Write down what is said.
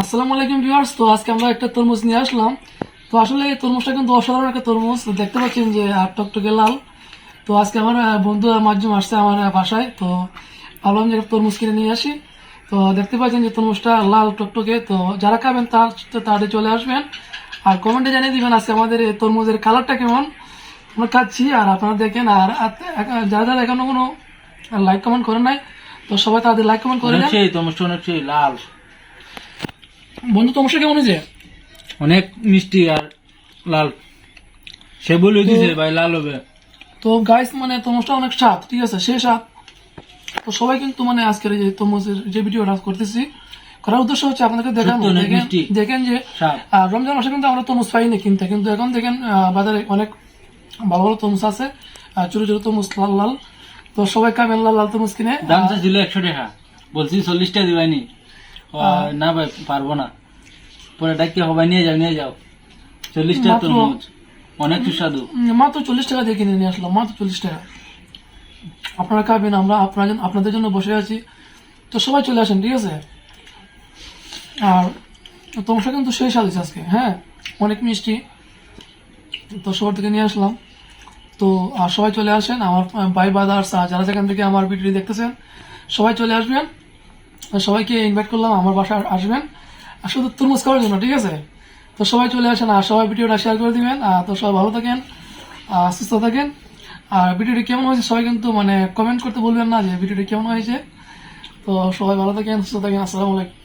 আসসালামু আলাইকুম ভিউয়ার্স, তো আজকে আমরা একটা তরমুজ নিয়ে আসলাম। তো আসলে এই তরমুজটা কিন্তু অসাধারণ একটা তরমুজ। দেখতে পাচ্ছেন যে আর টকটকে লাল। তো আজকে আমার বন্ধু মাধ্যম আসছে আমার বাসায়। তো ভাবলাম যে তরমুজ কিনে নিয়ে আসি। তো দেখতে পাচ্ছেন যে তরমুজটা লাল টকটকে। তো যারা খাবেন তার তাড়াতাড়ি চলে আসবেন। আর কমেন্টে জানিয়ে দিবেন আজকে আমাদের এই তরমুজের কালারটা কেমন। আমরা খাচ্ছি আর আপনারা দেখেন। আর যারা যারা এখনও কোনো লাইক কমেন্ট করেন নাই, তো সবাই তাদের লাইক কমেন্ট করে লাল। বন্ধু তরমুজটা কেমন হয়েছে? অনেক মিষ্টি আর লাল। সে বলে দিছে ভাই লাল হবে। তো গাইস মানে তরমুজটা অনেক স্বাদ ঠিক আছে? সেই স্বাদ। তো সবাই কিন্তু মানে আজকের যে তরমুজের যে ভিডিওটা করতেছি করার উদ্দেশ্য হচ্ছে আপনাদেরকে দেখানো। দেখেন যে রমজান মাসে কিন্তু আমরা তরমুজ পাই না কিনতে কিন্তু এখন দেখেন বাজারে অনেক ভালো ভালো তরমুজ আছে ছোট ছোট তরমুজ লাল লাল। তো সবাই খাবেন লাল লাল তরমুজ কিনে। দাম ছিল একশো টাকা। বলছি চল্লিশটা দিবানি। ও, না ভাই পারব না। পরে ডাকি হবাই নিয়ে যাও নিয়ে যাও। চল্লিশ টাকা তরমুজ। অনেক সুস্বাদু। মাত্র চল্লিশ টাকা দিয়ে কিনে নিয়ে আসলাম মাত্র চল্লিশ টাকা। আপনারা খাবেন আমরা আপনার আপনাদের জন্য বসে আছি। তো সবাই চলে আসেন ঠিক আছে? আর তোমার কিন্তু স্বাদ হয়েছে আজকে হ্যাঁ? অনেক মিষ্টি। তো সবার থেকে নিয়ে আসলাম। তো আর সবাই চলে আসেন আমার ভাই বাদার্স যারা যেখান থেকে আমার ভিডিও দেখতেছেন সবাই চলে আসবেন। সবাইকে ইনভাইট করলাম, আমার বাসায় আসবেন। আর শুধু তরমুজ খাওয়ার জন্য, ঠিক আছে? তো সবাই চলে আসেন আর সবাই ভিডিওটা শেয়ার করে দিবেন। আর তো সবাই ভালো থাকেন সুস্থ থাকেন। আর ভিডিওটি কেমন হয়েছে সবাই কিন্তু মানে কমেন্ট করতে বলবেন না যে ভিডিওটি কেমন হয়েছে। তো সবাই ভালো থাকেন, সুস্থ থাকেন। আসসালামু আলাইকুম।